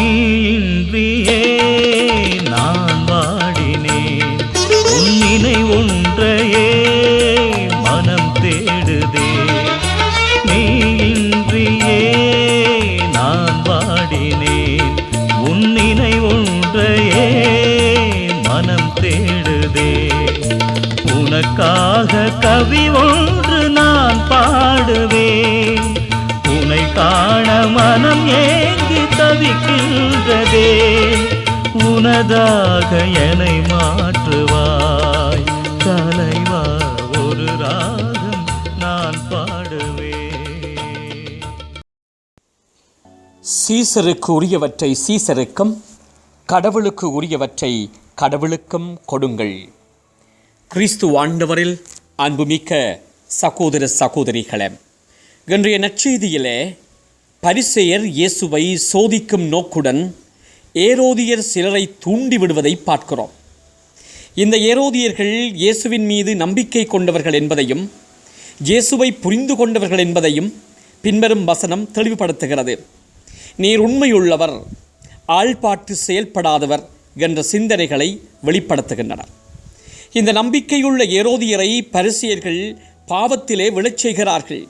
நீன்றியே நான் வாடினேன். உன்னினை ஒன்றையே மனம் தேடுதே. நீன்றியே நான் வாடினேன். உன்னினை ஒன்றையே மனம் தேடுதே. உனக்காக கவி ஒன்று நான் பாடுவேன். காண மனம் ஏங்கி தவிக்கின்றதே. உனதாக என்னை மாற்றுவாய். தலைவா ஒரு ராகம் நான் பாடுவேன். சீசருக்கு உரியவற்றை சீசருக்கும் கடவுளுக்கு உரியவற்றை கடவுளுக்கும் கொடுங்கள். கிறிஸ்து ஆண்டவரில் அன்புமிக்க சகோதர சகோதரிகளே இன்றைய நற்செய்தியிலே பரிசெயர் இயேசுவை சோதிக்கும் நோக்குடன் ஏரோதியர் சிலரை தூண்டிவிடுவதை பார்க்கிறோம். இந்த ஏரோதியர்கள் இயேசுவின் மீது நம்பிக்கை கொண்டவர்கள் என்பதையும் இயேசுவை புரிந்து கொண்டவர்கள் என்பதையும் பின்வரும் வசனம் தெளிவுபடுத்துகிறது. நீர் உண்மையுள்ளவர் ஆள்பாட்டு செயல்படாதவர் என்ற சிந்தனைகளை வெளிப்படுத்துகின்றனர். இந்த நம்பிக்கையுள்ள ஏரோதியரை பரிசியர்கள் பாவத்திலே விழச் செய்கிறார்கள்.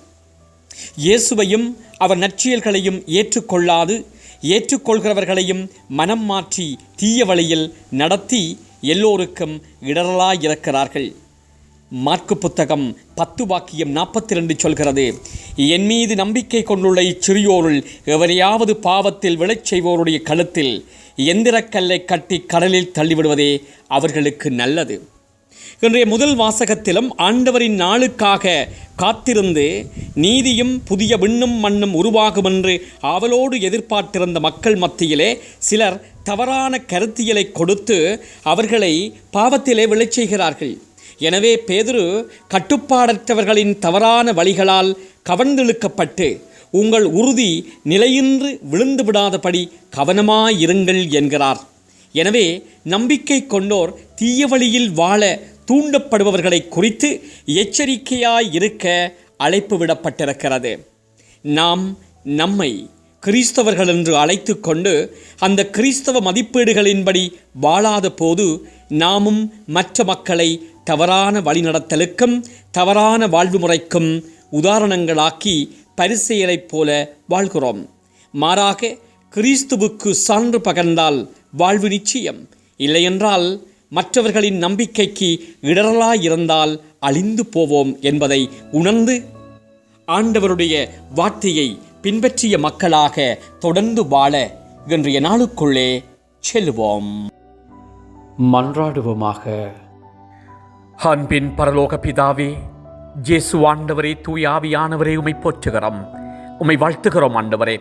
இயேசுவையும் அவர் நற்செயல்களையும் ஏற்றுக்கொள்ளாது ஏற்றுக்கொள்கிறவர்களையும் மனம் மாற்றி தீய வழியில் நடத்தி எல்லோருக்கும் இடரலாயிருக்கிறார்கள் மார்க்கு புத்தகம் பத்து வாக்கியம் நாற்பத்தி ரெண்டு சொல்கிறது என் மீது நம்பிக்கை கொண்டுள்ள இச்சிறியோருள் எவரையாவது பாவத்தில் விழச் செய்வோருடைய கழுத்தில் எந்திரக்கல்லை கட்டி கடலில் தள்ளிவிடுவதே அவர்களுக்கு நல்லது. இன்றைய முதல் வாசகத்திலும் ஆண்டவரின் நாளுக்காக காத்திருந்து நீதியும் புதிய விண்ணும் மண்ணும் உருவாகும் என்று ஆவலோடு எதிர்பார்த்திருந்த மக்கள் மத்தியிலே சிலர் தவறான கருத்தியலை கொடுத்து அவர்களை பாவத்திலே விழச் செய்கிறார்கள். எனவே பேதுரு கட்டுப்பாடற்றவர்களின் தவறான வழிகளால் கவர்ந்திழுக்கப்பட்டு உங்கள் உறுதி நிலையின்றி விழுந்து விடாதபடி கவனமாயிருங்கள் என்கிறார். எனவே நம்பிக்கை கொண்டோர் தீய வழியில் வாழ தூண்டப்படுபவர்களை குறித்து எச்சரிக்கையாய் இருக்க அழைப்பு விடப்பட்டிருக்கிறது. நாம் நம்மை கிறிஸ்தவர்கள் என்று அழைத்து கொண்டு அந்த கிறிஸ்தவ மதிப்பீடுகளின்படி வாழாத போது நாமும் மற்ற மக்களை தவறான வழிநடத்தலுக்கும் தவறான வாழ்வு முறைக்கும் உதாரணங்களாக்கி பரிசெயலைப் போல வாழ்கிறோம். மாறாக கிறிஸ்துவுக்கு சான்று பகர்ந்தால் வாழ்வு நிச்சயம். இல்லையென்றால் மற்றவர்களின் நம்பிக்கைக்கு இடரலாயிருந்தால் அழிந்து போவோம் என்பதை உணர்ந்து ஆண்டவருடைய வார்த்தையை பின்பற்றிய மக்களாக தொடர்ந்து வாழ இன்றைய நாளுக்குள்ளே செல்வோம். மன்றாடுவோமாக. அன்பின் பரலோக பிதாவே ஜேசு ஆண்டவரே தூய் ஆவியானவரே உமை போற்றுகிறோம். உமை வாழ்த்துகிறோம் ஆண்டவரே.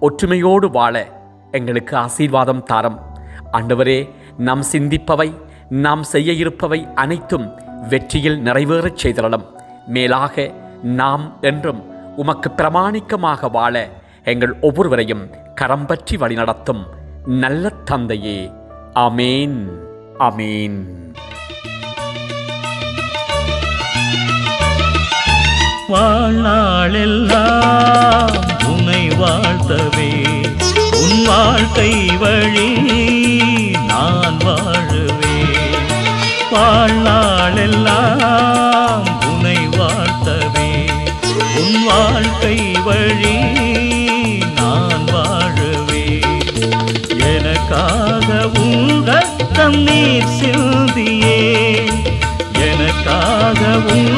ஒற்றுமையோடு வாழ எங்களுக்கு ஆசீர்வாதம் தாரம். ஆண்டவரே நாம் சிந்திப்பவை நாம் செய்ய இருப்பவை அனைத்தும் வெற்றியில் நிறைவேறச் செய்திடலாம் மேலாக நாம் என்றும் உமக்கு பிரமாணிக்கமாக வாழ எங்கள் ஒவ்வொருவரையும் கரம் பற்றி வழிநடத்தும் நல்ல தந்தையே. அமேன் அமேன் வாழ்நாளெல்லாம் மாதவே உன் வாழ்க்கை வழி நான் வாழுவேன் வாழ்நாளெல்லாம் உனை வாழ்த்தவே. உன் வாழ்க்கை வழி நான் வாழுவேன் எனக்காக உங்கள் நீர் சிந்தியே. எனக்காக உங்கள்